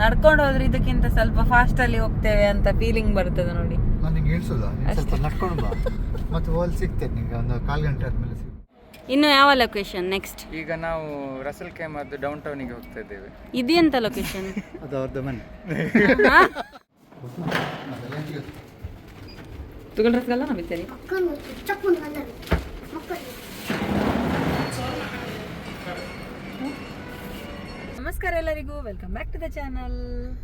ನಡ್ಕೊಂಡು ಹೋದ್ರೆ ಇದಕ್ಕಿಂತ ಸ್ವಲ್ಪ ಫಾಸ್ಟ್ ಅಲ್ಲಿ ಹೋಗ್ತೇವೆ ಅಂತ ಫೀಲಿಂಗ್ ಬರ್ತದೆ ನೋಡಿ. ನನಗೆ ಇಳಿಸೋಲ್ಲ ನೀನು ಸ್ವಲ್ಪ ನಡ್ಕೊಂಡು ಬಾ. ಮತ್ತೆ ಹೋಲ್ ಸಿಗ್ತೇನೆ ನಿಂಗೆ ಒಂದು ಕಾಲು ಗಂಟೆ ಆದ್ಮೇಲೆ ಸಿಗ್ತೇನೆ. ಇನ್ನು ಯಾವ ಲೊಕೇಶನ್ ನೆಕ್ಸ್ಟ್ ಈಗ ನಾವು ರಸಲ್ ಕೇಮದ್ದು ಡೌನ್ ಟೌನಿಗೆ ಹೋಗ್ತಾ ಇದ್ದೇವೆ. ಇದೆಂತ ಲೊಕೇಶನ್ ಅದು ಅವ್ರದ್ದು ಮನೆ. ತುಗಳ್ರಸ್ಗಲ್ಲ ನಾವು ಬಿತ್ತೇರಿ ನಮಸ್ಕಾರ ಎಲ್ಲರಿಗೂ welcome back to the channel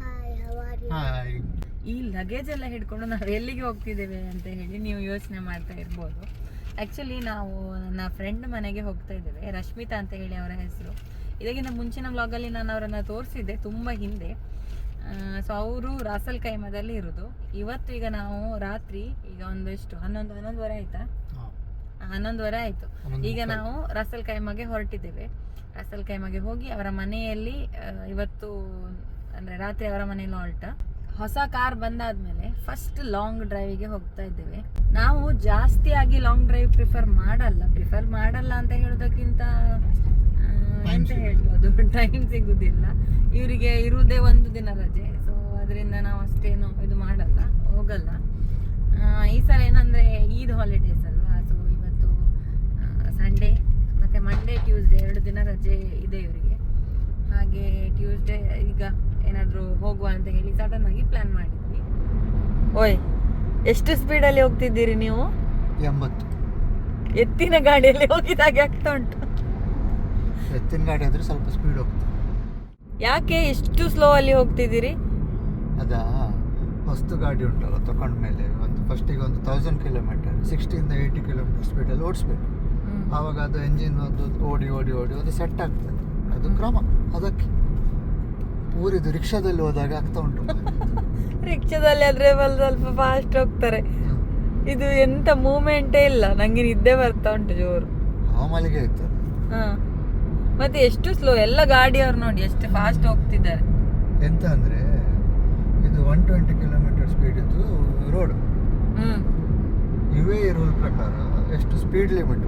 hi ಈ ಲಗೇಜ್ ಎಲ್ಲ ಹಿಡ್ಕೊಂಡು ನಾವು ಎಲ್ಲಿಗೆ ಹೋಗ್ತಿದ್ದೇವೆ ಅಂತ ಹೇಳಿ ನೀವು ಯೋಚನೆ ಮಾಡ್ತಾ ಇರ್ಬೋದು. ಆ್ಯಕ್ಚುಲಿ ನಾವು ನನ್ನ ಫ್ರೆಂಡ್ ಮನೆಗೆ ಹೋಗ್ತಾ ಇದ್ದೇವೆ ರಶ್ಮಿತಾ ಅಂತ ಹೇಳಿ ಅವರ ಹೆಸರು. ಇದಕ್ಕಿಂತ ಮುಂಚಿನ ವ್ಲಾಗಲ್ಲಿ ನಾನು ಅವರನ್ನು ತೋರಿಸಿದ್ದೆ ತುಂಬ ಹಿಂದೆ. ಸೊ ಅವರು ರಾಸಲ್ ಕೈಮದಲ್ಲಿ ಇರೋದು. ಇವತ್ತು ಈಗ ನಾವು ರಾತ್ರಿ ಈಗ ಒಂದೆಷ್ಟು ಹನ್ನೊಂದು ಹನ್ನೊಂದುವರೆ ಆಯ್ತಾ? ಹನ್ನೊಂದುವರೆ ಆಯ್ತು. ಈಗ ನಾವು ರಾಸಲ್ ಕೈಮಗೆ ಹೊರಟಿದ್ದೇವೆ. ರಸಲ್ ಕೈಮಗೆ ಹೋಗಿ ಅವರ ಮನೆಯಲ್ಲಿ ಇವತ್ತು ಅಂದ್ರೆ ರಾತ್ರಿ ಅವರ ಮನೆಯಲ್ಲಿ ಹೊರಟ ಹೊಸ ಕಾರ್ ಬಂದಾದ್ಮೇಲೆ ಫಸ್ಟ್ ಲಾಂಗ್ ಡ್ರೈವಿಗೆ ಹೋಗ್ತಾ ಇದ್ದೇವೆ. ನಾವು ಜಾಸ್ತಿಯಾಗಿ ಲಾಂಗ್ ಡ್ರೈವ್ ಪ್ರಿಫರ್ ಮಾಡಲ್ಲ. ಪ್ರಿಫರ್ ಮಾಡಲ್ಲ ಅಂತ ಹೇಳೋದಕ್ಕಿಂತ ಎಂತ ಹೇಳ್ಬೋದು? ಟೈಮ್ ಸಿಗುವುದಿಲ್ಲ ಇವರಿಗೆ ಇರುವುದೇ ಒಂದು ದಿನ ರಜೆ. ಸೊ ಅದರಿಂದ ನಾವು ಅಷ್ಟೇನು ಇದು ಮಾಡಲ್ಲ. ಹೋಗಲ್ಲ. ಈ ಸಲ ಏನಂದ್ರೆ ಈದ್ ಹಾಲಿಡೇಸ್ ಅಲ್ವಾ? ಸೊ ಇವತ್ತು ಸಂಡೇ ಮತ್ತೆ ಮಂಡೇ ಟ್ಯೂಸ್ಡೇ ಎರಡು ದಿನ ರಜೆ ಇದೆ ಇವರಿಗೆ. ಹಾಗೆ ಟ್ಯೂಸ್ಡೇ ಈಗ ಏನಾದರೂ ಹೋಗುವ ಅಂತ ಹೇಳಿ ಸಡನ್ ಆಗಿ ಪ್ಲಾನ್ ಮಾಡಿದ್ವಿ. ಓಯ್ ಎಷ್ಟು ಸ್ಪೀಡಲ್ಲಿ ಹೋಗ್ತಿದ್ದೀರಿ ನೀವು? ಎಂಬತ್ತು. ಎತ್ತಿನ ಗಾಡಿಯಲ್ಲಿ ಹೋಗಿದಾಗೆ ಆಗ್ತಾ ಉಂಟು. ಎತ್ತಿನ ಗಾಡಿ ಆದ್ರೆ ಸ್ವಲ್ಪ ಸ್ಪೀಡ್ ಹೋಗ್ತದೆ. ಯಾಕೆ ಇಷ್ಟು ಸ್ಲೋ ಅಲ್ಲಿ ಹೋಗ್ತಿದ್ದೀರಿ? ಅದಾ ಹೊಸ್ತು ಗಾಡಿ ಉಂಟಲ್ಲ ತಕೊಂಡ್ಮೇಲೆ. ಒಂದು ಫಸ್ಟಿಗೆ ಒಂದು ತೌಸಂಡ್ ಕಿಲೋಮೀಟರ್ ಸಿಕ್ಸ್ಟಿಯಿಂದ ಏಯ್ಟಿ ಕಿಲೋಮೀಟರ್ ಸ್ಪೀಡಲ್ಲಿ ಓಡಿಸ್ಬೇಕು. ಆವಾಗ ಅದು ಎಂಜಿನ್ ಅದು ಓಡಿ ಓಡಿ ಓಡಿ ಅದು ಸೆಟ್ ಆಗ್ತದೆ. ಅದು ಕ್ರಮ. ಅದಕ್ಕೆ ಊರಿದು ರಿಕ್ಷಾದಲ್ಲಿ ಹೋದಾಗ ಆಗ್ತಾ ಉಂಟು. ರಿಕ್ಷಾದಲ್ಲಿ ಆದ್ರೆ ಸ್ವಲ್ಪ ಫಾಸ್ಟ್ ಹೋಗ್ತಾರೆ. ಇದು ಎಂತ ಮೂಮೆಂಟೇ ಇಲ್ಲ. ನಂಗೆ ನಿದ್ದೆ ಬರ್ತಾ ಉಂಟು ಜೋರು. ಇತ್ತು ಹಾಂ. ಮತ್ತೆ ಎಷ್ಟು ಸ್ಲೋ ಎಲ್ಲ ಗಾಡಿಯವ್ರು ನೋಡಿ ಎಷ್ಟು ಫಾಸ್ಟ್ ಹೋಗ್ತಿದ್ದಾರೆ. ಎಂತ ಅಂದರೆ ಇದು ಒನ್ ಟ್ವೆಂಟಿ ಕಿಲೋಮೀಟರ್ ಸ್ಪೀಡ್ ಇದ್ದು ರೋಡ್ ಎ ರೂಲ್ ಪ್ರಕಾರ ಎಷ್ಟು ಸ್ಪೀಡ್ ಲಿಮಿಟ್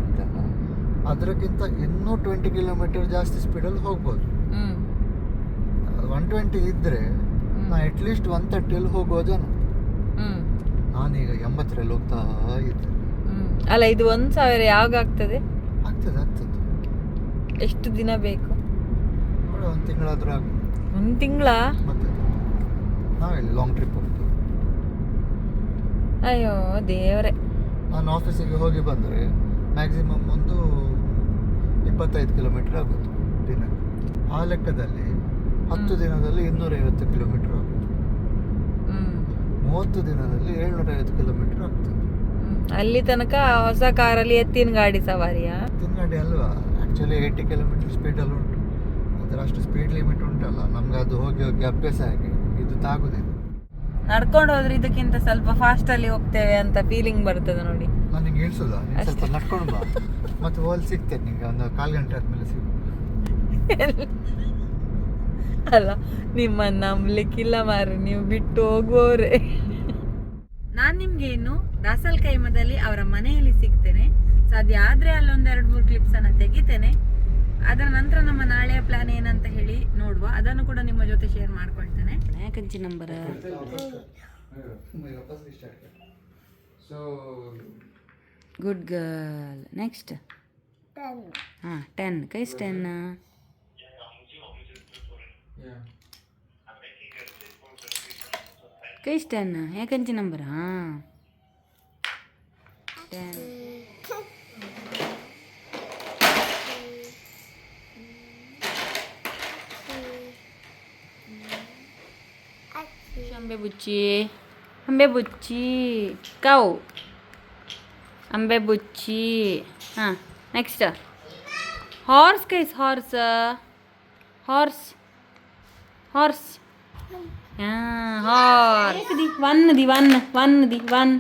ಅದಕ್ಕಿಂತ ಇನ್ನೂ ಟ್ವೆಂಟಿ ಕಿಲೋಮೀಟರ್ ಜಾಸ್ತಿ ಸ್ಪೀಡಲ್ಲಿ ಹೋಗ್ಬೋದು. ಒನ್ ಟ್ವೆಂಟಿ ಇದ್ದರೆ ನಾ ಅಟ್ಲೀಸ್ಟ್ ಒನ್ ತರ್ಟಿಯಲ್ಲಿ ಹೋಗೋ ಜನ. ಹ್ಮ್. ನಾನೀಗ ಎಂಬತ್ತರಲ್ಲಿ ಹೋಗ್ತಾ ಇದ್ದೆ. ಅಲ್ಲ ಇದು ಒಂದು ಸಾವಿರ ಯಾವಾಗ ಆಗ್ತದೆ? ಆಗ್ತದೆ ಆಗ್ತದೆ. ಎಷ್ಟು ದಿನ ಬೇಕು? ನೋಡ ಒಂದು ತಿಂಗಳಾದರೂ ಒಂದು ತಿಂಗಳ? ಮತ್ತೆ ನಾವೆಲ್ಲಿ ಲಾಂಗ್ ಟ್ರಿಪ್ ಹೋಗ್ತೀವಿ. ಅಯ್ಯೋ ದೇವರೇ. ನಾನು ಆಫೀಸಿಗೆ ಹೋಗಿ ಬಂದರೆ ಮ್ಯಾಕ್ಸಿಮಮ್ ಒಂದು ಇಪ್ಪತ್ತೈದು ಕಿಲೋಮೀಟರ್ ಆಗುತ್ತೆ ದಿನ. ಆ ಲೆಕ್ಕದಲ್ಲಿ ಹತ್ತು ದಿನದಲ್ಲಿ ಇನ್ನೂರೈವತ್ತು ಕಿಲೋಮೀಟರ್ ಆಗುತ್ತೆ. ಮೂವತ್ತು ದಿನದಲ್ಲಿ ಏಳ್ನೂರೈವತ್ತು ಕಿಲೋಮೀಟರ್ ಆಗ್ತದೆ ಅಲ್ಲಿ ತನಕ ಹೊಸ ಕಾರಲ್ಲಿ ಎತ್ತಿನ ಗಾಡಿ ಸವಾರಿಯಾ? ಎತ್ತಿನ ಗಾಡಿ ಅಲ್ವಾ? ಆ್ಯಕ್ಚುಲಿ ಏಯ್ಟಿ ಕಿಲೋಮೀಟರ್ ಸ್ಪೀಡಲ್ಲಿ ಉಂಟು. ಅದರ ಅಷ್ಟು ಸ್ಪೀಡ್ ಲಿಮಿಟ್ ಉಂಟಲ್ಲ. ನಮ್ಗೆ ಅದು ಹೋಗಿ ಹೋಗಿ ಅಭ್ಯಾಸ ಆಗಿ ಇದು ತಾಗುದಿಲ್ಲ. ನಡ್ಕೊಂಡು ಹೋದ್ರೆ ಇದಕ್ಕಿಂತ ಸ್ವಲ್ಪ ಫಾಸ್ಟ್ ಅಲ್ಲಿ ಹೋಗ್ತೇವೆ ಅಂತ ಫೀಲಿಂಗ್ ಬರ್ತದೆ ನೋಡಿ. ನನಗೆ ನೀನು ಸ್ವಲ್ಪ ನಡ್ಕೊಂಡು ಬಾ. ಮತ್ತೆ ಹೋಲ್ ಸಿಗ್ತೇನೆ ನಿಮಗೆ ಒಂದು ಕಾಲು ಗಂಟೆ ಆದ್ಮೇಲೆ ಸಿಗ್ಬೋದು ಅಲ್ಲ ನಿಮ್ಮನ್ನ ನಂಬ್ಲಿಕ್ಕಿಲ್ಲ ಮಾರು ನೀವು ಬಿಟ್ಟು ಹೋಗುವವ್ರೆ ನಾನು ನಿಮ್ಗೆ ಇನ್ನು ರಾಸಲ್ ಕೈಮದಲ್ಲಿ ಅವರ ಮನೆಯಲ್ಲಿ ಸಿಗ್ತೇನೆ ಸಾಧ್ಯ ಆದ್ರೆ ಅಲ್ಲೊಂದು ಎರಡು ಮೂರು ಕ್ಲಿಪ್ಸ್ ಅನ್ನ ತೆಗಿತೇನೆ ಅದರ ನಂತರ ನಮ್ಮ ನಾಳೆಯ ಪ್ಲಾನ್ ಏನಂತ ಹೇಳಿ ನೋಡುವ ಅದನ್ನು ಕೂಡ ನಿಮ್ಮ ಜೊತೆ ಶೇರ್ ಮಾಡ್ಕೊಳ್ತೇನೆ ಯಾಕಂಚಿ number so good girl next ಹಾಂ ಟೆನ್ ಕೈಸ್ ಟೆನ್ ಕೈಸ್ ಟೆನ್ ಯಾಕಂಚಿ ನಂಬರ್ ಹಾಂ ಟೆನ್ ಅಂಬೆ ಬುಚ್ಚಿ ಅಂಬೆ ಬುಚ್ಚಿ ಕೌ ಅಂಬೆ ಬುಚ್ಚಿ ಹಾಂ ನೆಕ್ಸ್ಟ್ ಹಾರ್ಸ್ ಕೈಸ್ ಹಾರ್ಸ್ ಹಾರ್ಸ್ ಹಾರ್ಸ್ ಹಾಂ horse the one the one one the one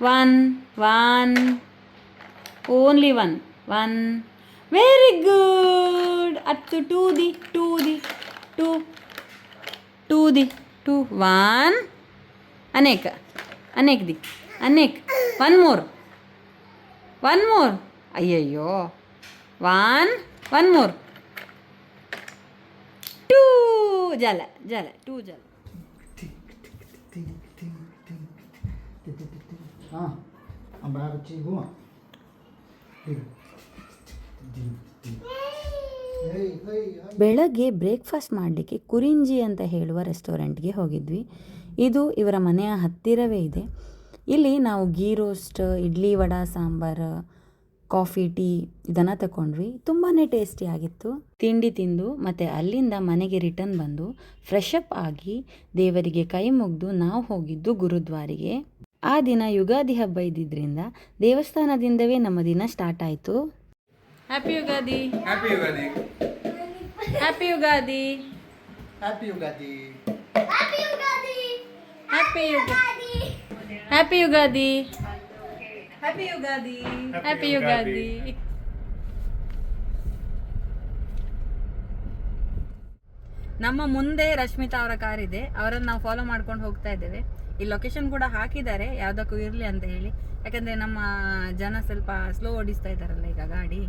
one one only one one very good ಅತ್ತು two the two the two two the two one ಅನೇಕ ಅನೇಕ್ ದಿ ಅನೇಕ್ one more one more ಅಯ್ಯಯ್ಯೋ one one more two ಜಲ ಜಲ two ಜಲ ಬೆಳಗ್ಗೆ breakfast ಮಾಡಲಿಕ್ಕೆ ಕುರಿಂಜಿ ಅಂತ ಹೇಳುವ ರೆಸ್ಟೋರೆಂಟ್ಗೆ ಹೋಗಿದ್ವಿ. ಇದು ಇವರ ಮನೆಯ ಹತ್ತಿರವೇ ಇದೆ. ಇಲ್ಲಿ ನಾವು ghee roast idli vada sambar coffee tea ಇದನ್ನು ತಗೊಂಡ್ವಿ ತುಂಬಾ ಟೇಸ್ಟಿಯಾಗಿತ್ತು ತಿಂಡಿ ತಿಂದು ಮತ್ತು ಅಲ್ಲಿಂದ ಮನೆಗೆ ರಿಟರ್ನ್ ಬಂದು ಫ್ರೆಶ್ ಅಪ್ ಆಗಿ ದೇವರಿಗೆ ಕೈ ಮುಗಿದು ನಾವು ಹೋಗಿದ್ದು ಗುರುದ್ವಾರಿಗೆ. ಆ ದಿನ ಯುಗಾದಿ ಹಬ್ಬ ಇದ್ದಿದ್ದರಿಂದ ದೇವಸ್ಥಾನದಿಂದವೇ ನಮ್ಮ ದಿನ ಸ್ಟಾರ್ಟ್ ಆಯಿತು. Happy Ugadi happy Ugadi happy Ugadi happy Ugadi happy Ugadi happy Ugadi happy Ugadi happy Ugadi ನಮ್ಮ ಮುಂದೆ ರಶ್ಮಿತಾ ಅವರ ಕಾರ್ ಇದೆ. ಅವರನ್ನು ನಾವು ಫಾಲೋ ಮಾಡ್ಕೊಂಡು ಹೋಗ್ತಾ ಇದ್ದೇವೆ. ಈ ಲೊಕೇಶನ್ ಕೂಡ ಹಾಕಿದ್ದಾರೆ. ಯಾವುದಕ್ಕೂ ಇರಲಿ ಅಂತ ಹೇಳಿ. ಯಾಕಂದ್ರೆ ನಮ್ಮ ಜನ ಸ್ವಲ್ಪ ಸ್ಲೋ ಓಡಿಸ್ತಾ ಇದ್ದಾರಲ್ಲ ಈಗ ಗಾಡಿ.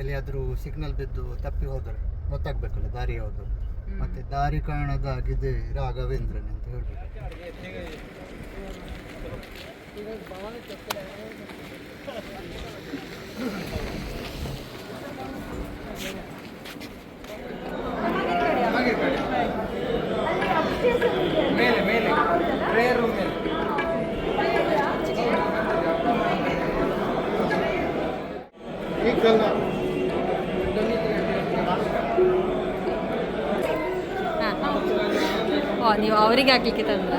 ಎಲ್ಲಿಯಾದರೂ ಸಿಗ್ನಲ್ ಬಿದ್ದು ತಪ್ಪಿ ಹೋದರೆ ಗೊತ್ತಾಗಬೇಕಲ್ಲ ದಾರಿ ಯಾವುದು ಮತ್ತೆ ದಾರಿ ಕಾಣದಾಗಿದೆ ರಾಘವೇಂದ್ರನ್ ಅಂತ ಹೇಳ್ಬೇಕು ಮೇಲೆ ಮೇಲೆ ಪ್ರೇಯರ್ ರೂಮ್ ಮೇಲೆ ನೀವು ಅವರಿಗೆ ಹಾಕ್ಲಿಕ್ಕೆ ತಂದ್ರ?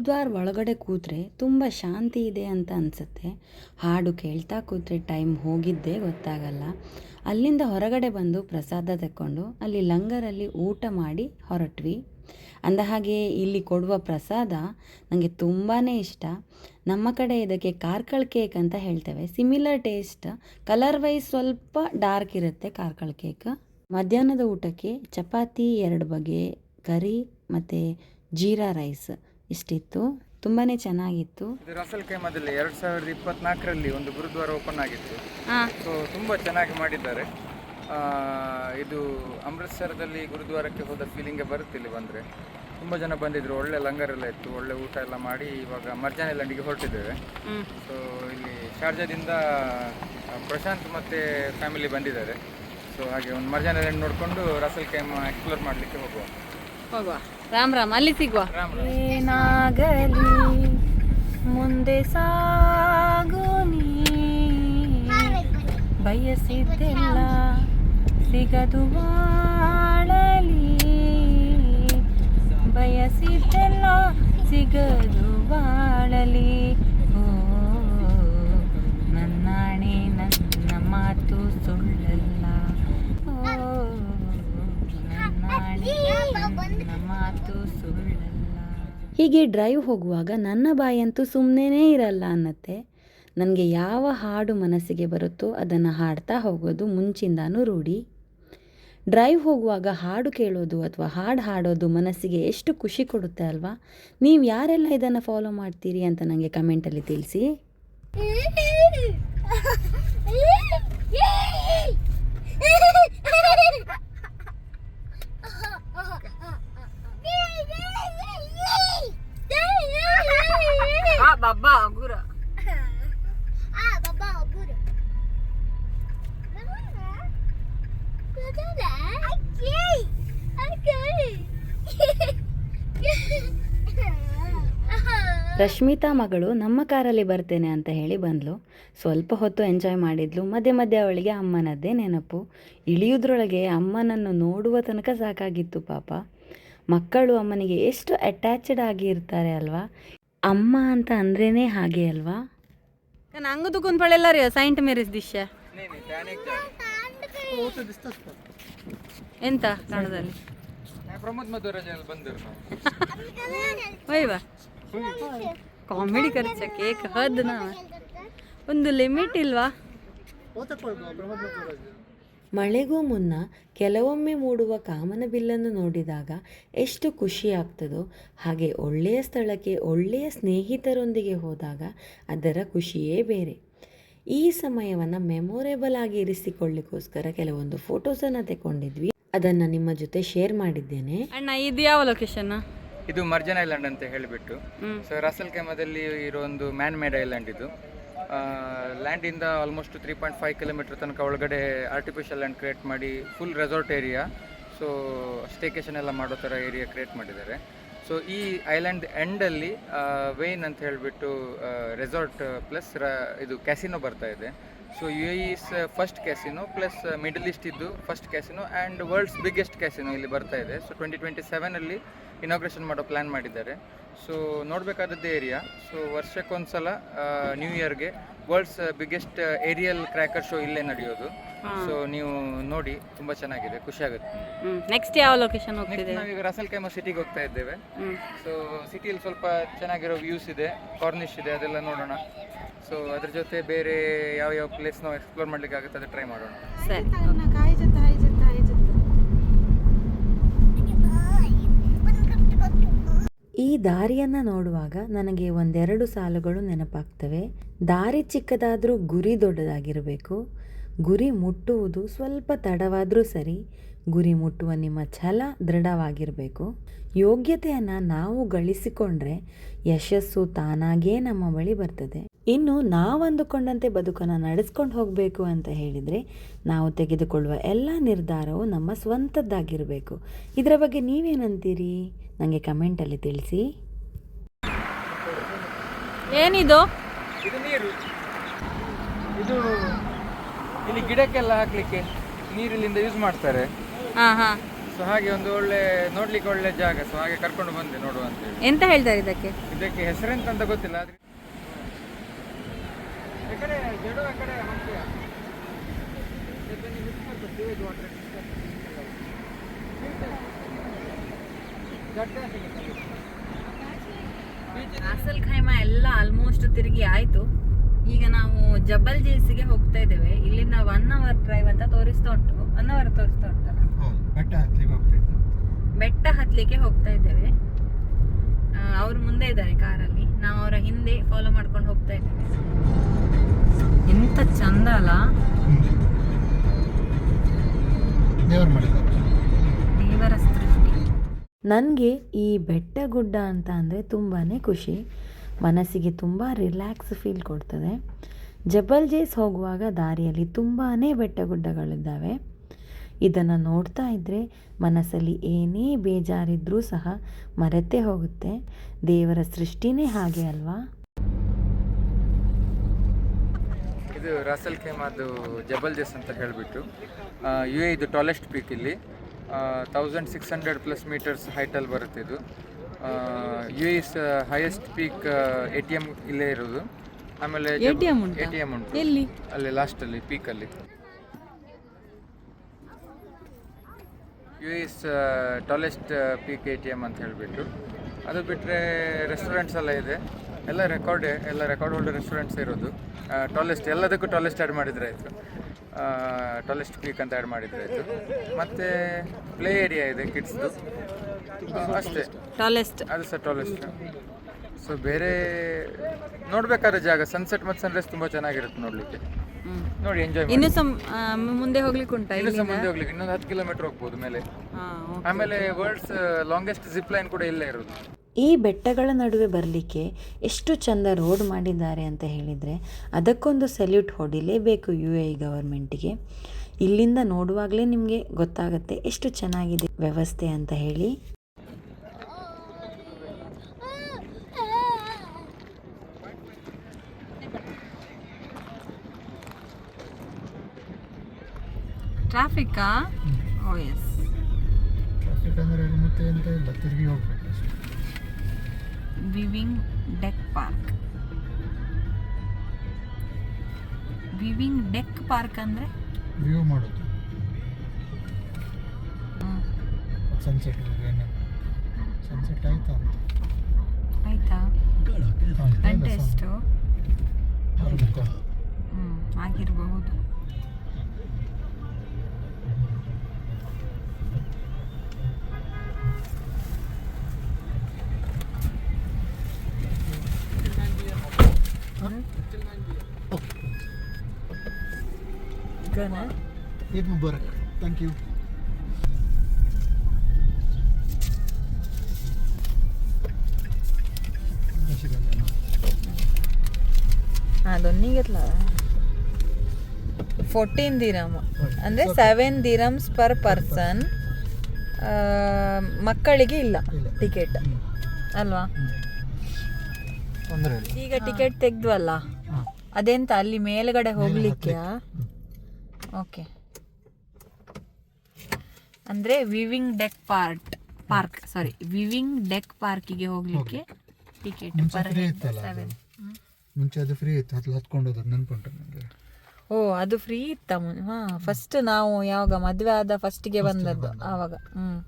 ಗುರುದ್ವಾರ ಒಳಗಡೆ ಕೂತ್ರೆ ತುಂಬ ಶಾಂತಿ ಇದೆ ಅಂತ ಅನಿಸುತ್ತೆ. ಹಾಡು ಕೇಳ್ತಾ ಕೂತ್ರೆ ಟೈಮ್ ಹೋಗಿದ್ದೇ ಗೊತ್ತಾಗಲ್ಲ. ಅಲ್ಲಿಂದ ಹೊರಗಡೆ ಬಂದು ಪ್ರಸಾದ ತಕ್ಕೊಂಡು ಅಲ್ಲಿ ಲಂಗರಲ್ಲಿ ಊಟ ಮಾಡಿ ಹೊರಟ್ವಿ. ಅಂದ ಹಾಗೆ ಇಲ್ಲಿ ಕೊಡುವ ಪ್ರಸಾದ ನನಗೆ ತುಂಬಾ ಇಷ್ಟ. ನಮ್ಮ ಕಡೆ ಇದಕ್ಕೆ ಕಾರ್ಕಳ ಕೇಕ್ ಅಂತ ಹೇಳ್ತೇವೆ. ಸಿಮಿಲರ್ ಟೇಸ್ಟ್ ಕಲರ್ ವೈಸ್ ಸ್ವಲ್ಪ ಡಾರ್ಕ್ ಇರುತ್ತೆ ಕಾರ್ಕಳ ಕೇಕ್. ಮಧ್ಯಾಹ್ನದ ಊಟಕ್ಕೆ ಚಪಾತಿ ಎರಡು ಬಗೆ, ಕರಿ ಮತ್ತು ಜೀರಾ ರೈಸ್ ಇಷ್ಟಿತ್ತು. ತುಂಬಾ ಚೆನ್ನಾಗಿತ್ತು. ಇದು ರಸಲ್ ಕೇಮದಲ್ಲಿ ಎರಡು ಸಾವಿರದ ಇಪ್ಪತ್ನಾಲ್ಕರಲ್ಲಿ ಒಂದು ಗುರುದ್ವಾರ ಓಪನ್ ಆಗಿತ್ತು. ಸೊ ತುಂಬ ಚೆನ್ನಾಗಿ ಮಾಡಿದ್ದಾರೆ. ಇದು ಅಮೃತ್ಸರದಲ್ಲಿ ಗುರುದ್ವಾರಕ್ಕೆ ಹೋದ ಫೀಲಿಂಗೇ ಬರುತ್ತೆ ಇಲ್ಲಿ ಬಂದರೆ. ತುಂಬ ಜನ ಬಂದಿದ್ರು. ಒಳ್ಳೆ ಲಂಗರ್ ಎಲ್ಲ ಇತ್ತು. ಒಳ್ಳೆ ಊಟ ಎಲ್ಲ ಮಾಡಿ ಇವಾಗ ಮರ್ಜಾನೆ ಲ್ಯಾಂಡಿಗೆ ಹೊರಟಿದ್ದೇವೆ. ಸೊ ಇಲ್ಲಿ ಶಾರ್ಜಾದಿಂದ ಪ್ರಶಾಂತ್ ಮತ್ತು ಫ್ಯಾಮಿಲಿ ಬಂದಿದ್ದಾರೆ. ಸೊ ಹಾಗೆ ಒಂದು ಮರ್ಜಾನೆ ಲಂಡ್ ನೋಡಿಕೊಂಡು ರಸಲ್ ಕೈಮ್ ಎಕ್ಸ್ಪ್ಲೋರ್ ಮಾಡಲಿಕ್ಕೆ ಹೋಗುವ. ಹೋಗುವ. ರಾಮ್ ರಾಮ್ ಅಲ್ಲಿ ಸಿಗುವ. ಏನಾಗಲಿ ಮುಂದೆ ಸಾಗು ನೀ. ಬಯಸಿದ್ದೆಲ್ಲ ಸಿಗದು ಬಾಳಲಿ ಬಯಸಿದ್ದೆಲ್ಲ ಸಿಗದು ಬಾಳಲಿ ಹೀಗೆ ಡ್ರೈವ್ ಹೋಗುವಾಗ ನನ್ನ ಬಾಯಂತೂ ಸುಮ್ಮನೆ ಇರಲ್ಲ ಅನ್ನತ್ತೆ. ನನಗೆ ಯಾವ ಹಾಡು ಮನಸ್ಸಿಗೆ ಬರುತ್ತೋ ಅದನ್ನು ಹಾಡ್ತಾ ಹೋಗೋದು ಮುಂಚಿಂದಾನೂ ರೂಢಿ. ಡ್ರೈವ್ ಹೋಗುವಾಗ ಹಾಡು ಕೇಳೋದು ಅಥವಾ ಹಾಡು ಹಾಡೋದು ಮನಸ್ಸಿಗೆ ಎಷ್ಟು ಖುಷಿ ಕೊಡುತ್ತೆ ಅಲ್ವಾ? ನೀವು ಯಾರೆಲ್ಲ ಇದನ್ನು ಫಾಲೋ ಮಾಡ್ತೀರಿ ಅಂತ ನನಗೆ ಕಮೆಂಟಲ್ಲಿ ತಿಳಿಸಿ. ಆ ಬಾಬಾ ಗುರ ರಶ್ಮಿತಾ ಮಗಳು ನಮ್ಮ ಕಾರಲ್ಲಿ ಬರ್ತೇನೆ ಅಂತ ಹೇಳಿ ಬಂದಳು ಸ್ವಲ್ಪ ಹೊತ್ತು ಎಂಜಾಯ್ ಮಾಡಿದ್ಲು. ಮಧ್ಯೆ ಮಧ್ಯೆ ಅವಳಿಗೆ ಅಮ್ಮನದ್ದೇ ನೆನಪು. ಇಳಿಯುದ್ರೊಳಗೆ ಅಮ್ಮನನ್ನು ನೋಡುವ ತನಕ ಸಾಕಾಗಿತ್ತು ಪಾಪ. ಮಕ್ಕಳು ಅಮ್ಮನಿಗೆ ಎಷ್ಟು ಅಟ್ಯಾಚ್ಡ್ ಆಗಿ ಇರ್ತಾರೆ ಅಲ್ವಾ? ಅಮ್ಮ ಅಂತ ಅಂದ್ರೇ ಹಾಗೆ ಅಲ್ವಾ? ನಂಗು ತುಕುನ್ ರೀ ಸೈಂಟ್ ಮೇರಿಸ್ ದಿಶ್ಯ ಎಂತ ಕನ್ನಡದಲ್ಲಿ? ಕಾಮಿಡಿ ಖರ್ಚ ಕೇಕ್ ಹದ್ ನಾ ಒಂದು ಲಿಮಿಟ್ ಇಲ್ವಾ? ಮಳೆಗೂ ಮುನ್ನ ಕೆಲವೊಮ್ಮೆ ಮೂಡುವ ಕಾಮನಬಿಲ್ಲನ್ನು ನೋಡಿದಾಗ ಎಷ್ಟು ಖುಷಿಯಾಗ್ತದೋ ಹಾಗೆ ಒಳ್ಳೆಯ ಸ್ಥಳಕ್ಕೆ ಒಳ್ಳೆಯ ಸ್ನೇಹಿತರೊಂದಿಗೆ ಹೋದಾಗ ಅದರ ಖುಷಿಯೇ ಬೇರೆ. ಈ ಸಮಯವನ್ನು ಮೆಮೊರೇಬಲ್ ಆಗಿ ಇರಿಸಿಕೊಳ್ಳಿಕ್ಕೋಸ್ಕರ ಕೆಲವೊಂದು ಫೋಟೋಸನ್ನು ತಗೊಂಡಿದ್ವಿ ಅದನ್ನು ನಿಮ್ಮ ಜೊತೆ ಶೇರ್ ಮಾಡಿದ್ದೇನೆ. ಅಣ್ಣ ಇದು ಯಾವ ಲೊಕೇಶನ್ ಇದು ಮರ್ಜನ್ ಐಲ್ಯಾಂಡ್ ಅಂತ ಹೇಳಿಬಿಟ್ಟು. ಸೊ ರಸಲ್ ಕೆಮದಲ್ಲಿ ಇರೋ ಒಂದು ಮ್ಯಾನ್ ಮೇಡ್ ಐಲ್ಯಾಂಡ್ ಇದು. ಲ್ಯಾಂಡಿಂದ almost three point five kilometre ತನಕ ಒಳಗಡೆ ಆರ್ಟಿಫಿಷಿಯಲ್ ಲ್ಯಾಂಡ್ ಕ್ರಿಯೇಟ್ ಮಾಡಿ full resort area so staycation ಎಲ್ಲ ಮಾಡೋ ಥರ ಏರಿಯಾ ಕ್ರಿಯೇಟ್ ಮಾಡಿದ್ದಾರೆ. ಸೊ ಈ ಐಲ್ಯಾಂಡ್ ಎಂಡಲ್ಲಿ ವೇನ್ ಅಂತ ಹೇಳಿಬಿಟ್ಟು ರೆಸಾರ್ಟ್ ಪ್ಲಸ್ ಇದು ಕ್ಯಾಸಿನೋ ಬರ್ತಾ ಇದೆ. So U A E's first casino plus middle east ಇದ್ದು first casino and world's biggest casino ಇಲ್ಲಿ ಬರ್ತಾ ಇದೆ. ಸೊ ಟ್ವೆಂಟಿ ಟ್ವೆಂಟಿ ಸೆವೆನಲ್ಲಿ ಇನಾಗ್ರೇಷನ್ ಮಾಡೋ ಪ್ಲ್ಯಾನ್ ಮಾಡಿದ್ದಾರೆ. ಸೊ ನೋಡಬೇಕಾದದ್ದು ಏರಿಯಾ ಸೊ ವರ್ಷಕ್ಕೊಂದ್ಸಲ ನ್ಯೂ ಇಯರ್ಗೆ world's biggest aerial cracker show ಇಲ್ಲೇ ನಡೆಯೋದು. ಸೊ ನೀವು ನೋಡಿ ತುಂಬಾ ಚೆನ್ನಾಗಿದೆ ಖುಷಿ ಆಗುತ್ತೆ ನೆಕ್ಸ್ಟ್ ಯಾವ ಲೊಕೇಶನ್ ಹೋಗ್ತಿದೆ ನಾವೀಗ ರಸಲ್ ಕೈಮ ಸಿಟಿಗೆ ಹೋಗ್ತಾ ಇದ್ದೇವೆ. ಸೊ ಸಿಟಿಯಲ್ಲಿ ಸ್ವಲ್ಪ ಚೆನ್ನಾಗಿರೋ ವ್ಯೂಸ್ ಇದೆ ಕಾರ್ನಿಶ್ ಇದೆ ಅದೆಲ್ಲ ನೋಡೋಣ. ಸೊ ಅದ್ರ ಜೊತೆ ಬೇರೆ ಯಾವ ಯಾವ ಪ್ಲೇಸ್ ನಾವು ಎಕ್ಸ್ಪ್ಲೋರ್ ಮಾಡ್ಲಿಕ್ಕೆ ಆಗುತ್ತೆ ಅದು ಟ್ರೈ ಮಾಡೋಣ. ಸರಿ. ಈ ದಾರಿಯನ್ನ ನೋಡುವಾಗ ನನಗೆ ಒಂದೆರಡು ಸಾಲುಗಳು ನೆನಪಾಗ್ತವೆ. ದಾರಿ ಚಿಕ್ಕದಾದರೂ ಗುರಿ ದೊಡ್ಡದಾಗಿರಬೇಕು. ಗುರಿ ಮುಟ್ಟುವುದು ಸ್ವಲ್ಪ ತಡವಾದರೂ ಸರಿ ಗುರಿ ಮುಟ್ಟುವ ನಿಮ್ಮ ಛಲ ದೃಢವಾಗಿರಬೇಕು. ಯೋಗ್ಯತೆಯನ್ನು ನಾವು ಗಳಿಸಿಕೊಂಡ್ರೆ ಯಶಸ್ಸು ತಾನಾಗೇ ನಮ್ಮ ಬಳಿ ಬರ್ತದೆ. ಇನ್ನು ನಾವು ಅಂದುಕೊಂಡಂತೆ ಬದುಕನ್ನು ನಡೆಸ್ಕೊಂಡು ಹೋಗಬೇಕು ಅಂತ ಹೇಳಿದರೆ ನಾವು ತೆಗೆದುಕೊಳ್ಳುವ ಎಲ್ಲ ನಿರ್ಧಾರವು ನಮ್ಮ ಸ್ವಂತದ್ದಾಗಿರಬೇಕು. ಇದರ ಬಗ್ಗೆ ನೀವೇನಂತೀರಿ? ನನಗೆ ಕಮೆಂಟಲ್ಲಿ ತಿಳಿಸಿ. ಏನಿದು? ಇದು ನೀರು. ಇದು ಇಲ್ಲಿ ಗಿಡಕ್ಕೆಲ್ಲ ಹಾಕ್ಲಿಕ್ಕೆ ನೀರಿಲ್ಲಿಂದ ಯೂಸ್ ಮಾಡ್ತಾರೆ. ಹಾ ಹಾ. ಸೊ ಹಾಗೆ ಒಂದು ಒಳ್ಳೆ ನೋಡ್ಲಿಕ್ಕೆ ಒಳ್ಳೆ ಜಾಗ. ಸೊ ಹಾಗೆ ಕರ್ಕೊಂಡು ಬಂದೆ ನೋಡುವ ಅಂತ ಹೇಳಿ. ಎಂತ ಹೇಳ್ತಾರೆ ಇದಕ್ಕೆ? ಇದಕ್ಕೆ ಹೆಸರೆಂತ ಅಂತ ಗೊತ್ತಿಲ್ಲ ಆದ್ರೆ ಈ ಕಡೆ ಜಡು ಆ ಕಡೆ ಹಂಪಿ. ಇದು ನೀವು water ಸಿಗುತ್ತೆ. ರಾಸಲ್ ಖೈಮಾ ಎಲ್ಲ ಆಲ್ಮೋಸ್ಟ್ ತಿರುಗಿ ಆಯ್ತು. ಈಗ ನಾವು ಜಬಲ್ಗೆ ಹೋಗ್ತಾ ಇದ್ದೇವೆ. ಇಲ್ಲಿಂದ ಒನ್ ಅವರ್ ಡ್ರೈವ್ ಅಂತ ತೋರಿಸ್ತಾ ಉಂಟು. ಒನ್ ಅವರ್ ತೋರಿಸ್ತಾ ಉಂಟಲ್ಲ? ಬೆಟ್ಟ ಹತ್ಲಿಕ್ಕೆ ಹೋಗ್ತಿದ್ದೆ ಬೆಟ್ಟ ಹತ್ಲಿಕ್ಕೆ ಹೋಗ್ತಾ ಇದ್ದೇವೆ. ಅವ್ರು ಮುಂದೆ ಇದ್ದಾರೆ ಕಾರಲ್ಲಿ. ನಾವು ಅವರ ಹಿಂದೆ ಫಾಲೋ ಮಾಡ್ಕೊಂಡು ಹೋಗ್ತಾ ಇದ್ದೇವೆ. ಎಂತ ಚಂದ ಅಲ್ಲ? ದೇವರು ಮಾಡಿದ್ದಾರೆ ದೇವರ ಸೃಷ್ಟಿ. ನನಗೆ ಈ ಬೆಟ್ಟ ಗುಡ್ಡ ಅಂತ ಅಂದರೆ ತುಂಬಾ ಖುಷಿ. ಮನಸ್ಸಿಗೆ ತುಂಬ ರಿಲ್ಯಾಕ್ಸ್ ಫೀಲ್ ಕೊಡ್ತದೆ. ಜಬಲ್ ಜೇಸ್ ಹೋಗುವಾಗ ದಾರಿಯಲ್ಲಿ ತುಂಬಾ ಬೆಟ್ಟ ಗುಡ್ಡಗಳಿದ್ದಾವೆ. ಇದನ್ನು ನೋಡ್ತಾ ಇದ್ದರೆ ಮನಸ್ಸಲ್ಲಿ ಏನೇ ಬೇಜಾರಿದ್ರೂ ಸಹ ಮರೆತೇ ಹೋಗುತ್ತೆ. ದೇವರ ಸೃಷ್ಟಿನೇ ಹಾಗೆ ಅಲ್ವಾ? ಇದು ರಾಸಲ್ ಖೇಮಾದು ಜಬಲ್ ಜೇಸ್ ಅಂತ ಹೇಳಿಬಿಟ್ಟು. ಯು ಎ ಇದು ಟಾಲೆಸ್ಟ್ ಪೀಕ್ ಇಲ್ಲಿ. Thousand six hundred plus metres ಹೈಟಲ್ಲಿ ಬರುತ್ತೆ ಇದು. U S highest peak A T M ಇಲ್ಲೇ ಇರೋದು. ಆಮೇಲೆ A T M A T M ಉಂಟು. ಎಲ್ಲಿ? ಅಲ್ಲಿ ಲಾಸ್ಟಲ್ಲಿ ಪೀಕಲ್ಲಿ U S tallest peak A T M ಅಂತ ಹೇಳಿಬಿಟ್ಟು. ಅದು ಬಿಟ್ಟರೆ ರೆಸ್ಟೋರೆಂಟ್ಸ್ ಎಲ್ಲ ಇದೆ. ಎಲ್ಲ ರೆಕಾರ್ಡ್ ಎಲ್ಲ ರೆಕಾರ್ಡ್ ಹೋಲ್ಡರ್ ರೆಸ್ಟೋರೆಂಟ್ಸ್ ಇರೋದು. ಟಾಲೆಸ್ಟ್ ಎಲ್ಲದಕ್ಕೂ ಟಾಲೆಸ್ಟ್ ಆ್ಯಡ್ ಮಾಡಿದ್ರೆ ಆಯಿತು. ಟಾಲೆಸ್ಟ್ ಪೀಕ್ ಅಂತ ಆ್ಯಡ್ ಮಾಡಿದ್ರೆ ಆಯಿತು. ಮತ್ತು ಪ್ಲೇ ಏರಿಯಾ ಇದೆ ಕಿಡ್ಸ್ದು ಅಷ್ಟೇ. ಟಾಲೆಸ್ಟ್ ಅದು ಸಹ ಟಾಲೆಸ್ಟ್ ಸೊ ಬೇರೆ ನೋಡಬೇಕಾದ್ರೆ ಜಾಗ ಸನ್ಸೆಟ್ ಮತ್ತು ಸನ್ರೈಸ್ ತುಂಬ ಚೆನ್ನಾಗಿರುತ್ತೆ ನೋಡಲಿಕ್ಕೆ. ನೋಡಿ ಎಂಜಾಯ್ ಮಾಡಿ. ಇನ್ನು ಸಹ ಮುಂದೆ ಹೋಗ್ಲಿಕ್ಕೆ ಉಂಟಾ ಇನ್ನು ಸಹ ಮುಂದೆ ಹೋಗ್ಲಿಕ್ಕೆ ಇನ್ನೊಂದು ಹತ್ತು ಕಿಲೋಮೀಟರ್ ಹೋಗ್ಬೋದು ಮೇಲೆ. ಆಮೇಲೆ ವರ್ಲ್ಡ್ಸ್ ಲಾಂಗೆಸ್ಟ್ ಜಿಪ್ ಲೈನ್ ಕೂಡ ಇಲ್ಲೇ ಇರೋದು. ಈ ಬೆಟ್ಟಗಳ ನಡುವೆ ಬರಲಿಕ್ಕೆ ಎಷ್ಟು ಚಂದ ರೋಡ್ ಮಾಡಿದ್ದಾರೆ ಅಂತ ಹೇಳಿದರೆ ಅದಕ್ಕೊಂದು ಸೆಲ್ಯೂಟ್ ಹೊಡಿಲೇಬೇಕು ಯು ಎ ಗವರ್ಮೆಂಟಿಗೆ. ಇಲ್ಲಿಂದ ನೋಡುವಾಗಲೇ ನಿಮಗೆ ಗೊತ್ತಾಗುತ್ತೆ ಎಷ್ಟು ಚೆನ್ನಾಗಿದೆ ವ್ಯವಸ್ಥೆ ಅಂತ ಹೇಳಿ. ಟ್ರಾಫಿಕ್ಕಾ ಓ ಎಸ್ ಟ್ರಾಫಿಕ್ ಅಂದರೆ ಮತ್ತೆ ಎಂತ ಇಲ್ಲ ತಿರುಗಿ ಹೋಗ್ಬೇಕು. Viewing deck park viewing deck park ಅಂದರೆ? ವ್ಯೂ ಮಾಡೋದು. ಸನ್ಸೆಟ್ ಸನ್ಸೆಟ್ ಆಯ್ತಾ ಅಂತ. ಆಯ್ತಾ? ಗಂಟೆ ಎಷ್ಟು ಆರು ಮುಕ್ಕಾಲು. ಹ್ಞೂ ಆಗಿರಬಹುದು ಗನ ಈದ್ ಮುಬಾರಕ್ ಥ್ಯಾಂಕ್ ಯು ಅದೊನ್ನಿಗೆಲ್ಲ ಫೋರ್ಟೀನ್ ದಿರಮ್ ಅಂದರೆ ಸೆವೆನ್ ದಿರಮ್ಸ್ ಪರ್ ಪರ್ಸನ್ ಮಕ್ಕಳಿಗೆ ಇಲ್ಲ. ಟಿಕೆಟ್ ಅಲ್ವಾ? ಈಗ ಟಿಕೆಟ್ ತೆಗೆದ್ವಲ್ಲ? ಹಾಂ ಅದೆಂತ ಅಲ್ಲಿ ಮೇಲ್ಗಡೆ ಹೋಗ್ಲಿಕ್ಕೆ ಓಕೆ ಅಂದ್ರೆ viewing deck part park sorry viewing deck ಪಾರ್ಕಿಗೆ ಹೋಗ್ಲಿಕ್ಕೆ ಟಿಕೆಟ್ ಮುಂಚೆ ಅದು? ಫ್ರೀ ಇತ್ತು ಅದು ಹತ್ಕೊಂಡು ಹೋದದ್ದು ನನಗೆ ಓ ಅದು ಫ್ರೀ ಇತ್ತ ಹಾ ಫಸ್ಟ್ ನಾವು ಯಾವಾಗ ಮದುವೆ ಆದ ಫಸ್ಟ್ಗೆ ಬಂದದ್ದು ಆವಾಗ. ಹ್ಮ್.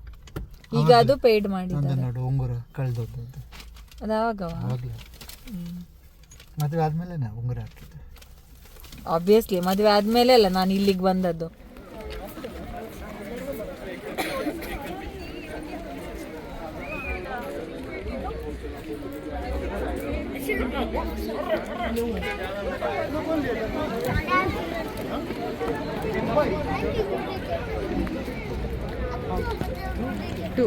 ಈಗ ಅದು ಪೇಯ್ಡ್ ಮಾಡಿದ್ದಾರೆ. ನೋಡು ಉಂಗುರ ಕಳೆದೋದದ್ದು ಅದು. ಆವಾಗವ ಅವಾಗಲೇ ಮದುವೆ ಆದಮೇಲೆ ಉಂಗುರ ಹಾಕಿದ್ದೆ ಆಬ್ವಿಯಸ್ಲಿ ಮದುವೆ ಆದ್ಮೇಲೆ ಅಲ್ಲ ನಾನು ಇಲ್ಲಿಗೆ ಬಂದದ್ದು. ಟು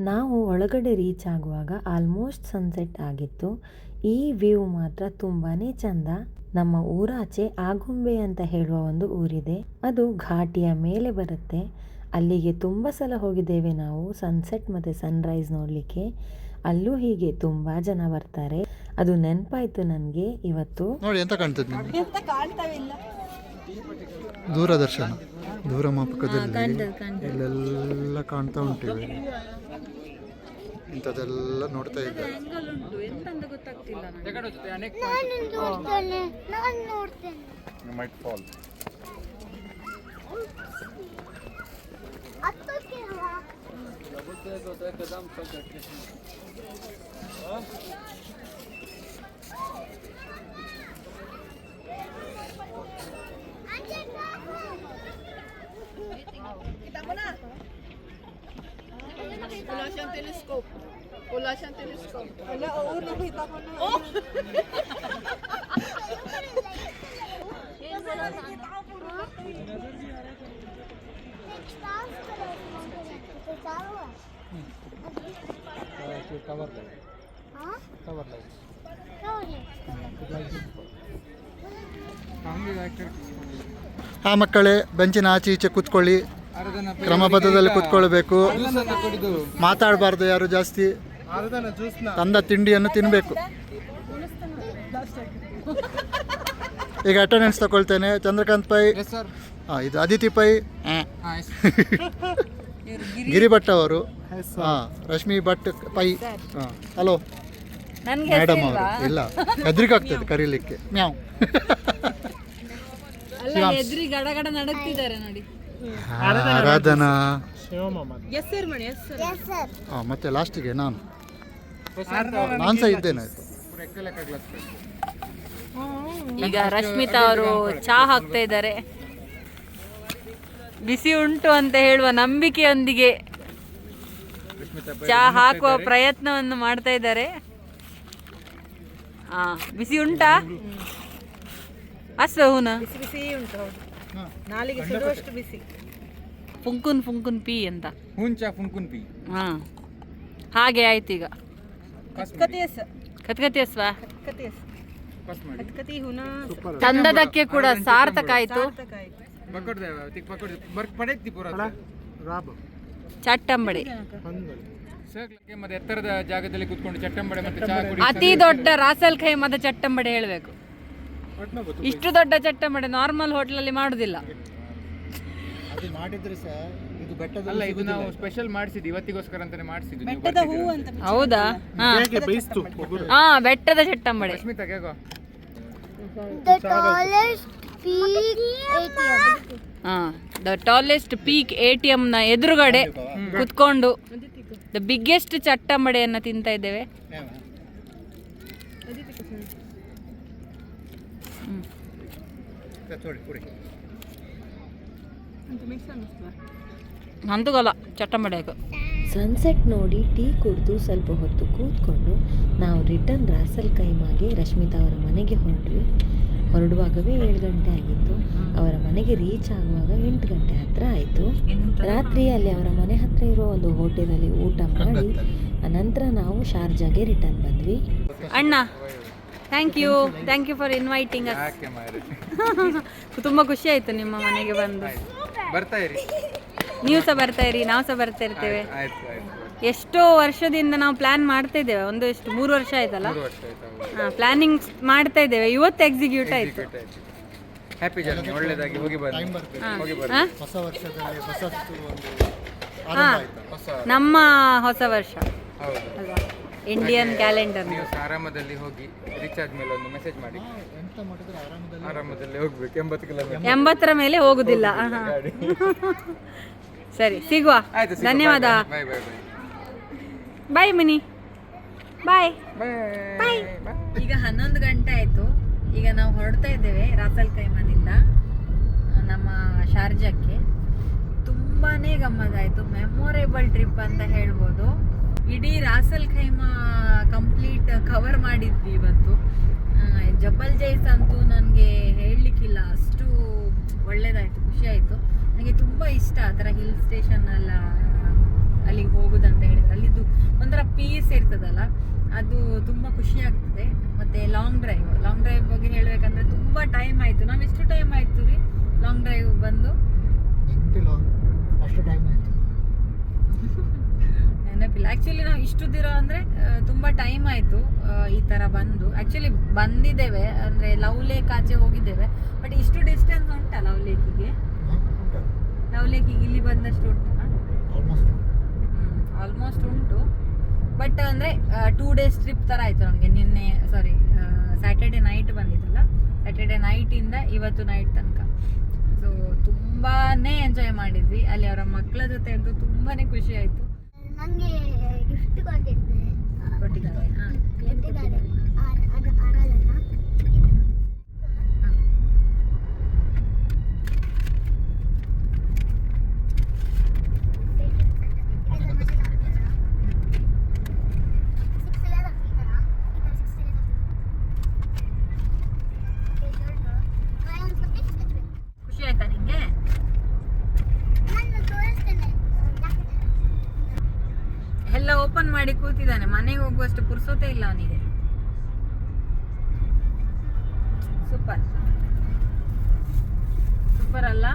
ನಾವು ಒಳಗಡೆ ರೀಚ್ ಆಗುವಾಗ ಆಲ್ಮೋಸ್ಟ್ ಸನ್ಸೆಟ್ ಆಗಿತ್ತು. ಈ ವ್ಯೂ ಮಾತ್ರ ತುಂಬಾ ಚಂದ. ನಮ್ಮ ಊರಾಚೆ ಆಗುಂಬೆ ಅಂತ ಹೇಳುವ ಒಂದು ಊರಿದೆ. ಅದು ಘಾಟಿಯ ಮೇಲೆ ಬರುತ್ತೆ. ಅಲ್ಲಿಗೆ ತುಂಬ ಸಲ ಹೋಗಿದ್ದೇವೆ ನಾವು ಸನ್ಸೆಟ್ ಮತ್ತು ಸನ್ರೈಸ್ ನೋಡಲಿಕ್ಕೆ. ಅಲ್ಲೂ ಹೀಗೆ ತುಂಬ ಜನ ಬರ್ತಾರೆ. ಅದು ನೆನಪಾಯಿತು ನನಗೆ ಇವತ್ತು. ನೋಡಿ ಎಂತ ಕಾಣ್ತದೆ ದೂರದರ್ಶನ. ದೂರ ಮಾಪಕದಲ್ಲಿ ಇಲ್ಲೆಲ್ಲ ಕಾಣ್ತಾ ಉಂಟು ಇಂಥದೆಲ್ಲ ಇಂಥದ್ದೆಲ್ಲ ನೋಡ್ತಾ ಇದ್ದಾರೆ ಹಾ ಮಕ್ಕಳೇ ಬೆಂಚಿನ ಆಚೆ ಈಚೆ ಕೂತ್ಕೊಳ್ಳಿ. ಕ್ರಮಬದ್ಧದಲ್ಲಿ ಕೂತ್ಕೊಳ್ಬೇಕು. ಮಾತಾಡಬಾರ್ದು ಯಾರು ಜಾಸ್ತಿ. ತಂದ ತಿಂಡಿಯನ್ನು ತಿನ್ನಬೇಕು ಈಗ ಅಟೆಂಡೆನ್ಸ್ ತಗೊಳ್ತೇನೆ. ಚಂದ್ರಕಾಂತ್ ಪೈ. ಹಾಂ ಇದು ಅದಿತಿ ಪೈ. ಆ. ಗಿರಿ ಭಟ್ ಅವರು. ಹಾಂ ರಶ್ಮಿ ಭಟ್ ಪೈ. ಹಾಂ ಹಲೋ. ನನ್ಗೆ ಮೇಡಮ್ ಅವರು. ಇಲ್ಲ. ಹೆದ್ರಿಕಾಗ್ತದೆ ಕರೀಲಿಕ್ಕೆ. ಮ್ಯಾವ್. ಆರಾಧನಾ. ಮತ್ತೆ ಲಾಸ್ಟಿಗೆ ನಾನು. ನಾನು ಸಹ ಇದ್ದೇನೆ ಆಯ್ತು. ಈಗ ರಶ್ಮಿತಾ ಅವರು ಚಾ ಹಾಕ್ತಾ ಇದ್ದಾರೆ. ಬಿಸಿ ಉಂಟು ಅಂತ ಹೇಳುವ ನಂಬಿಕೆಯೊಂದಿಗೆ ಚಾ ಹಾಕುವ ಪ್ರಯತ್ನವನ್ನು ಮಾಡ್ತಾ ಇದ್ದಾರೆ. ಹಾ ಬಿಸಿ ಉಂಟಾ? ಅಸ್ವ ಹೂನ? ಬಿಸಿ ಉಂಟು ಹೌದು. ನಾಲಿಗೆ ಸುಡುವಷ್ಟು ಬಿಸಿ. ಫುಂಕುನ್ ಫುಂಕುನ್ ಪಿ ಅಂತ. ಹುಂಚ ಫುನ್ಕುನ್ ಪಿ. ಹಾ. ಹಾಗೆ ಆಯ್ತು ಈಗ. ಕತಿಯಸ್ ಕತ್ಕತಿ ಅಸ್ವಾ ಕತಿಯಸ್ ಪಾಸ್ ಮಾಡಿ. ಕತಿ ಹುನ? ತಂದದಕ್ಕೆ ಕೂಡ ಸಾರ್ಥಕ ಆಯ್ತು. ಚಟ್ಟಂಬಡಿ. ಮತ್ತೆ ಎತ್ತರದ ಜಾಗದಲ್ಲಿ ಕೂತ್ಕೊಂಡು ಚಟ್ಟಂಬಡೆ ಮತ್ತೆ ಚಾ ಕುಡಿ. ಅತಿ ದೊಡ್ಡ ರಾಸಲ್ ಖೈಮದ ಚಟ್ಟಂಬಡೆ ಹೇಳಬೇಕು. ಇಷ್ಟು ದೊಡ್ಡ ಚಟ್ಟಂಬಡೆ ನಾರ್ಮಲ್ ಹೋಟ್ಲಲ್ಲಿ ಮಾಡುದಿಲ್ಲ. ಅದು ಮಾಡಿದ್ರೆ ಸಹ ಇದು ಬೆಟ್ಟದಲ್ಲಿ ಅಲ್ಲ ಇದು ನಾವು ಸ್ಪೆಷಲ್ ಮಾಡಿಸಿದ್ದು ಇವತ್ತಿಗೋಸ್ಕರ ಅಂತಾನೆ ಮಾಡಿಸಿದ್ದು ನೀವು ಬೆಟ್ಟದ ಹೂ ಅಂತ ಹೌದಾ? ಹಾ. ಹಾ. ಬೆಟ್ಟದ ಚಟ್ಟಂಬಡೆ. ರಶ್ಮಿತಾ ಹೇಗೋ? ಹಾ the tallest peak A T ನ ಎದುರುಗಡೆ ಕುತ್ಕೊಂಡು ದ ಬಿಗ್ಗೆಸ್ಟ್ ಚಟ್ಟಂಬಡೆಯನ್ನು ತಿಂತಾ ಇದ್ದೇವೆ. ನೋಡಿ ಕುಡಿ. ಅಂತಗಲ್ಲ ಚಟ್ಟಂಬಡೆಗೆ ಸನ್ಸೆಟ್ ನೋಡಿ ಟೀ ಕುಡಿದು ಸ್ವಲ್ಪ ಹೊತ್ತು ಕೂತ್ಕೊಂಡು ನಾವು ರಿಟರ್ನ್ ರಾಸಲ್ ಕೈಮಾಗಿ ರಶ್ಮಿತಾ ಅವರ ಮನೆಗೆ ಹೊರಟ್ವಿ. ಹೊರಡುವಾಗವೇ ಏಳು ಗಂಟೆ ಆಗಿತ್ತು. ಅವರ ಮನೆಗೆ ರೀಚ್ ಆಗುವಾಗ ಎಂಟು ಗಂಟೆ ಹತ್ರ ಆಯಿತು. ರಾತ್ರಿ ಅಲ್ಲಿ ಅವರ ಮನೆ ಹತ್ರ ಇರೋ ಒಂದು ಹೋಟೆಲಲ್ಲಿ ಊಟ ಮಾಡಿ ನಂತರ ನಾವು ಶಾರ್ಜಾಗೆ ರಿಟರ್ನ್ ಬಂದ್ವಿ. ಅಣ್ಣ thank you thank you for inviting ತುಂಬ ಖುಷಿ ಆಯಿತು ನಿಮ್ಮ ಮನೆಗೆ ಬಂದು. ಬರ್ತಾ ಇರಿ. ನೀವು ಸಹ ಬರ್ತಾ ಇರಿ ನಾವು ಸಹ ಬರ್ತಾ ಇರ್ತೇವೆ. ಎಷ್ಟೋ ವರ್ಷದಿಂದ ನಾವು ಪ್ಲಾನ್ ಮಾಡ್ತಾ ಇದ್ದೇವೆ ಒಂದು ಎಷ್ಟು ಮೂರು ವರ್ಷ ಆಯ್ತಲ್ಲ? ಹಾಂ ಪ್ಲಾನಿಂಗ್ ಮಾಡ್ತಾ ಇದ್ದೇವೆ ಇವತ್ತು ಎಕ್ಸಿಕ್ಯೂಟ್ ಆಯ್ತು. ಹ್ಯಾಪಿ ಜರ್ನಿ ಒಳ್ಳೆದಾಗಿ ಹೋಗಿ ಬನ್ನಿ. ಹೋಗಿ ಬನ್ನಿ. ಹೊಸ ವರ್ಷದಲ್ಲಿ ಹೊಸತ್ತು ಒಂದು ಹಾಂ. ಹೊಸ ನಮ್ಮ ಹೊಸ ವರ್ಷ. ಹೌದು. ಅಲ್ವಾ? ಇಂಡಿಯನ್ ಕ್ಯಾಲೆಂಡರ್ ನೀವು ಸಹ ಆರಾಮದಲ್ಲಿ ಹೋಗಿ ರೀಚ್ ಮೇಲೆ ಒಂದು ಮೆಸೇಜ್ ಮಾಡಿ. ಎಂತ ಮಾಡಿದ್ರೆ ಆರಾಮದಲ್ಲಿ ಆರಾಮದಲ್ಲಿ ಹೋಗ್ಬೇಕು ಎಂಬತ್ತು ಕಿಲೋಮೀಟರ್ ಎಂಬತ್ತರ ಮೇಲೆ ಹೋಗುದಿಲ್ಲ. ಸರಿ ಸಿಗುವ. ಧನ್ಯವಾದ. ಬಾಯ್ ಮಿನಿ. ಬಾಯ್ ಬಾಯ್ ಈಗ ಹನ್ನೊಂದು ಗಂಟೆ ಆಯಿತು. ಈಗ ನಾವು ಹೊರಡ್ತಾ ಇದ್ದೇವೆ ರಾಸಲ್ ಕೈಮದಿಂದ ನಮ್ಮ ಶಾರ್ಜಾಕ್ಕೆ. ತುಂಬಾ ಗಮ್ಮತ್ತಾಯಿತು ಮೆಮೊರೇಬಲ್ ಟ್ರಿಪ್ ಅಂತ ಹೇಳ್ಬೋದು. ಇಡೀ ರಾಸಲ್ ಖೈಮಾ ಕಂಪ್ಲೀಟ್ ಕವರ್ ಮಾಡಿದ್ವಿ ಇವತ್ತು. ಜಬಲ್ ಜೈಸ್ ಅಂತೂ ನನಗೆ ಹೇಳಲಿಕ್ಕಿಲ್ಲ. ಅಷ್ಟು ಒಳ್ಳೆಯದಾಯಿತು ಖುಷಿ ಆಯಿತು. ನನಗೆ ತುಂಬ ಇಷ್ಟ ಆ ಥರ ಹಿಲ್ ಸ್ಟೇಷನ್ ಎಲ್ಲ ಅಲ್ಲಿಗೆ ಹೋಗುದಂತ ಹೇಳಿದ್ರೆ. ಅಲ್ಲಿದ್ದು ಒಂಥರ ಪೀಸ್ ಇರ್ತದಲ್ಲ ಅದು ತುಂಬ ಖುಷಿ ಆಗ್ತದೆ. ಮತ್ತೆ ಲಾಂಗ್ ಡ್ರೈವ್ ಲಾಂಗ್ ಡ್ರೈವ್ ಬಗ್ಗೆ ಹೇಳಬೇಕಂದ್ರೆ ತುಂಬ ಟೈಮ್ ಆಯಿತು. ನಾವು ಎಷ್ಟು ಟೈಮ್ ಆಯಿತು ರೀ ಲಾಂಗ್ ಡ್ರೈವ್ ಬಂದು? ಅಷ್ಟು ಟೈಮ್ ಆಯ್ತು. ನೆನಪಿಲ್ಲ. ಆ್ಯಕ್ಚುಲಿ ನಾವು ಇಷ್ಟು ಅಂದರೆ ತುಂಬ ಟೈಮ್ ಆಯಿತು ಈ ಥರ ಬಂದು. ಆ್ಯಕ್ಚುಲಿ ಬಂದಿದ್ದೇವೆ ಅಂದರೆ ಲವ್ ಲೇಕ್ ಆಚೆ ಹೋಗಿದ್ದೇವೆ. ಬಟ್ ಇಷ್ಟು ಡಿಸ್ಟೆನ್ಸ್ ಉಂಟಾ ಲವ್ ಲೇಕಿಗೆ ಲವ್ ಲೇಕಿಗೆ ಇಲ್ಲಿ ಬಂದಷ್ಟು ಉಂಟು. ಆಲ್ಮೋಸ್ಟ್ ಆಲ್ಮೋಸ್ಟ್ ಉಂಟು. ಬಟ್ ಅಂದರೆ ಟೂ ಡೇಸ್ ಟ್ರಿಪ್ ಥರ ಆಯಿತು ನಮಗೆ. ನಿನ್ನೆ ಸಾರಿ ಸ್ಯಾಟರ್ಡೆ ನೈಟ್ ಬಂದಿದ್ದಲ್ಲ ಸ್ಯಾಟರ್ಡೆ ನೈಟಿಂದ ಇವತ್ತು ನೈಟ್ ತನಕ. ಸೊ ತುಂಬಾ ಎಂಜಾಯ್ ಮಾಡಿದ್ವಿ. ಅಲ್ಲಿ ಅವರ ಮಕ್ಕಳ ಜೊತೆ ಅಂತೂ ತುಂಬಾ ಖುಷಿ ಆಯಿತು. ನನಗೆ ಗಿಫ್ಟ್ ಕೊಟ್ಟಿದ್ದೆ. ಕೊಟ್ಟಿದ್ದಾರೆ ಹಾಂ ಕೊಟ್ಟಿದ್ದಾರೆ ಆರ- ಅದು ಆರಾಧನಾ ಖುಷಿ ಆಯ್ತಾ ನಿಮಗೆ ನಾನು ತೋರಿಸ್ತೇನೆ ಎಲ್ಲ ಓಪನ್ ಮಾಡಿ ಕೂತಿದ್ದಾನೆ ಮನೆಗೆ ಹೋಗುವಷ್ಟು ಪುರ್ಸೋತೆ ಇಲ್ಲ ಅವನಿಗೆ. ಸೂಪರ್ ಸೂಪರ್ ಅಲ್ಲ?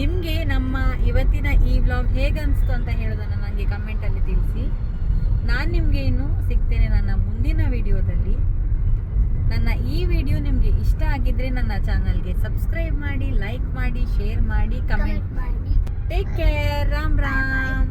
ನಿಮಗೆ ನಮ್ಮ ಇವತ್ತಿನ ಈ ವ್ಲಾಗ್ ಹೇಗನ್ಸ್ತು ಅಂತ ಹೇಳೋದನ್ನು ನನಗೆ ಕಮೆಂಟಲ್ಲಿ ತಿಳಿಸಿ. ನಾನು ನಿಮಗೆ ಇನ್ನು ಸಿಗ್ತೇನೆ ನನ್ನ ಮುಂದಿನ ವಿಡಿಯೋದಲ್ಲಿ ನನ್ನ ಈ ವಿಡಿಯೋ ನಿಮಗೆ ಇಷ್ಟ ಆಗಿದ್ರೆ ನನ್ನ ಚಾನಲ್ಗೆ ಸಬ್ಸ್ಕ್ರೈಬ್ ಮಾಡಿ ಲೈಕ್ ಮಾಡಿ ಶೇರ್ ಮಾಡಿ ಕಮೆಂಟ್ ಮಾಡಿ. Take care Ram Ram.